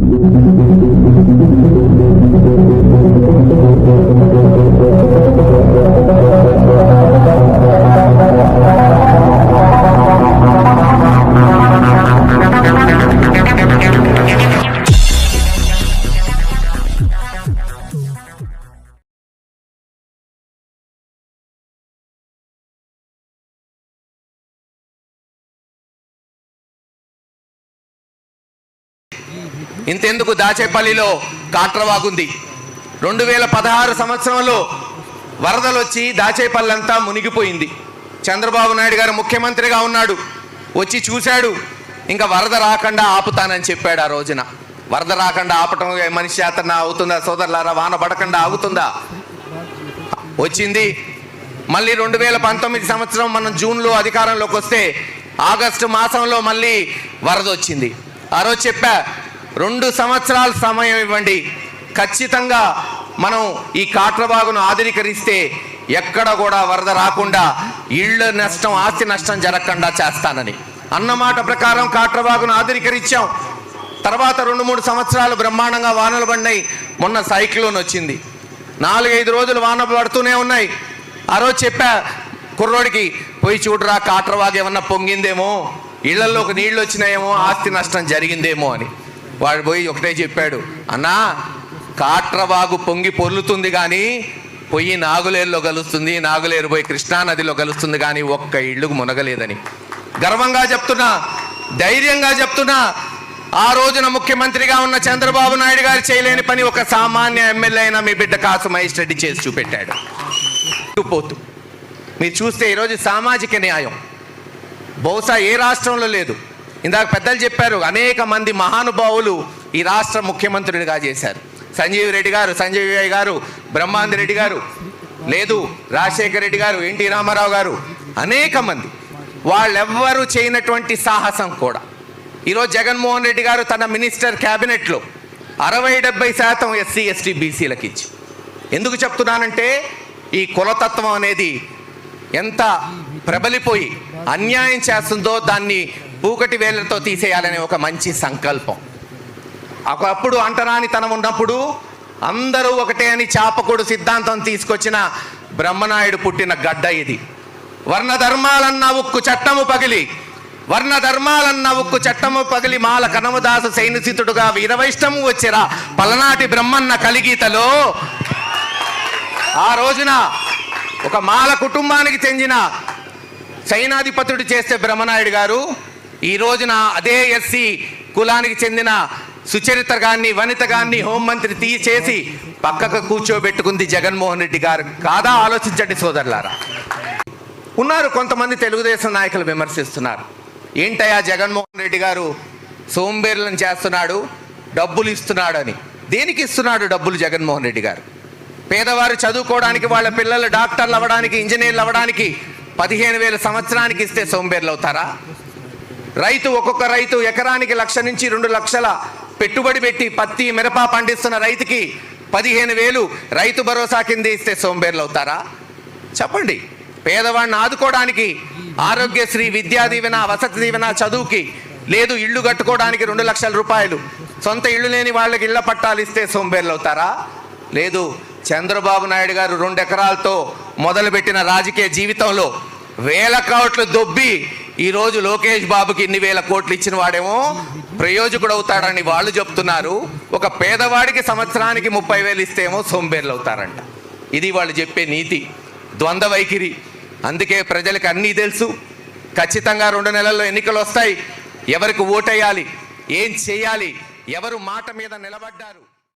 Thank you. ఇంతెందుకు దాచేపల్లిలో కాట్రవాగుంది. రెండు వేల పదహారు సంవత్సరంలో వరదలు వచ్చి దాచేపల్లి అంతా మునిగిపోయింది. చంద్రబాబు నాయుడు గారు ముఖ్యమంత్రిగా ఉన్నాడు. వచ్చి చూశాడు. ఇంకా వరద రాకుండా ఆపుతానని చెప్పాడు ఆ రోజున. వరద రాకుండా ఆపటం మనిషి అతను అవుతుందా? సోదరులారా వాన పడకుండా ఆగుతుందా? వచ్చింది. మళ్ళీ రెండు వేల పంతొమ్మిది సంవత్సరం మనం జూన్లో అధికారంలోకి వస్తే ఆగస్టు మాసంలో మళ్ళీ వరద వచ్చింది. ఆ రోజు చెప్పా రెండు సంవత్సరాల సమయం ఇవ్వండి. ఖచ్చితంగా మనం ఈ కాట్రబాగును ఆధునీకరిస్తే ఎక్కడ కూడా వరద రాకుండా ఇళ్ళ నష్టం ఆస్తి నష్టం జరగకుండా చేస్తానని. అన్నమాట ప్రకారం కాట్రబాగును ఆధునీకరించాం. తర్వాత రెండు మూడు సంవత్సరాలు బ్రహ్మాండంగా వానలు పడినాయి. మొన్న సైక్లోన్ వచ్చింది. నాలుగైదు రోజులు వాన పడుతూనే ఉన్నాయి. ఆ రోజు చెప్పా కుర్రోడికి పోయి చూడరా కాట్రవాగ్ ఏమన్నా పొంగిందేమో? ఇళ్ళలోకి నీళ్ళు వచ్చినాయేమో ఆస్తి నష్టం జరిగిందేమో అని. వాడు పోయి ఒకటే చెప్పాడు అన్నా కాట్రవాగు పొంగి పొర్లుతుంది కానీ పొయ్యి నాగులేరులో కలుస్తుంది నాగులేరు పోయి కృష్ణానదిలో కలుస్తుంది కానీ ఒక్క ఇళ్ళుకు మునగలేదని. గర్వంగా చెప్తున్నా ధైర్యంగా చెప్తున్నా ఆ రోజున ముఖ్యమంత్రిగా ఉన్న చంద్రబాబు నాయుడు గారు చేయలేని పని ఒక సామాన్య ఎమ్మెల్యే అయినా మీ బిడ్డ కాసు మహేష్ రెడ్డి చేసి చూపెట్టాడు. పోతూ. మీరు చూస్తే ఈరోజు సామాజిక న్యాయం. బహుశా ఏ రాష్ట్రంలో లేదు. ఇందాక పెద్దలు చెప్పారు అనేక మంది మహానుభావులు ఈ రాష్ట్ర ముఖ్యమంత్రునిగా చేశారు. సంజీవ్ రెడ్డి గారు సంజయ్ రాయ్ గారు బ్రహ్మాంది రెడ్డి గారు లేదు రాజశేఖర రెడ్డి గారు ఎన్టీ రామారావు గారు అనేక మంది. వాళ్ళెవ్వరూ చేయనటువంటి సాహసం కూడా. ఈరోజు జగన్మోహన్ రెడ్డి గారు తన మినిస్టర్ క్యాబినెట్లో అరవై డెబ్బై శాతం ఎస్సీ ఎస్టీ బీసీలకు ఇచ్చి. ఎందుకు చెప్తున్నానంటే ఈ కులతత్వం అనేది ఎంత ప్రబలిపోయి అన్యాయం చేస్తుందో దాన్ని పూకటి వేళ్ళతో తీసేయాలనే ఒక మంచి సంకల్పం. ఒకప్పుడు అంటరానితనం ఉన్నప్పుడు అందరూ ఒకటే అని చాపకుడు సిద్ధాంతం తీసుకొచ్చిన బ్రహ్మనాయుడు పుట్టిన గడ్డ ఇది. వర్ణ ధర్మాలన్న ఉక్కు చట్టము పగిలి వర్ణ ధర్మాలన్న ఉక్కు చట్టము పగిలి మాల కనమదాసు సైనిసితుడుగా వీరవైష్ణము వచ్చిరా పలనాటి బ్రహ్మన్న కలిగీతలో. ఆ రోజున ఒక మాల కుటుంబానికి చెందిన సైనాధిపతుడు చేస్తే బ్రహ్మనాయుడు గారు ఈ రోజున అదే ఎస్సీ కులానికి చెందిన సుచరిత గారిని వనిత గారిని హోంమంత్రి తీసేసి పక్కకు కూర్చోబెట్టుకుంది జగన్మోహన్ రెడ్డి గారు. కాదా? ఆలోచించండి సోదరులారా. ఉన్నారు కొంతమంది తెలుగుదేశం నాయకులు విమర్శిస్తున్నారు. ఏంటయ్యా జగన్మోహన్ రెడ్డి గారు సోంబేర్లను చేస్తున్నాడు డబ్బులు ఇస్తున్నాడు అని దేనికి ఇస్తున్నాడు డబ్బులు జగన్మోహన్ రెడ్డి గారు? పేదవారు చదువుకోవడానికి వాళ్ళ పిల్లలు డాక్టర్లు అవ్వడానికి ఇంజనీర్లు అవ్వడానికి పదిహేను వేల సంవత్సరానికి ఇస్తే సోంబేర్లు అవుతారా? రైతు ఒక్కొక్క రైతు ఎకరానికి లక్ష నుంచి రెండు లక్షల పెట్టుబడి పెట్టి పత్తి మిరప పండిస్తున్న రైతుకి పదిహేను వేలు. రైతు భరోసా కింద ఇస్తే సోంబేర్లు అవుతారా? చెప్పండి. పేదవాడిని ఆదుకోవడానికి ఆరోగ్యశ్రీ విద్యా దీవెన వసతి దీవెన చదువుకి లేదు ఇల్లు కట్టుకోవడానికి రెండు లక్షల రూపాయలు. సొంత ఇల్లు లేని వాళ్ళకి ఇళ్ళ పట్టాలు ఇస్తే సోంబేర్లు అవుతారా? లేదు. చంద్రబాబు నాయుడు గారు రెండు ఎకరాలతో మొదలుపెట్టిన రాజకీయ జీవితంలో వేల కోట్లు దొబ్బి ఈరోజు లోకేష్ బాబుకి ఇన్ని వేల కోట్లు ఇచ్చిన వాడేమో ప్రయోజకుడు అవుతాడని వాళ్ళు చెప్తున్నారు. ఒక పేదవాడికి సంవత్సరానికి ముప్పై వేలు ఇస్తేమో సోంబేర్లు అవుతారంట. ఇది వాళ్ళు చెప్పే నీతి. ద్వంద్వ వైఖరి. అందుకే ప్రజలకు అన్నీ తెలుసు. ఖచ్చితంగా రెండు నెలల్లో ఎన్నికలు వస్తాయి ఎవరికి ఓటేయాలి? ఏం చేయాలి? ఎవరు మాట మీద నిలబడ్డారు?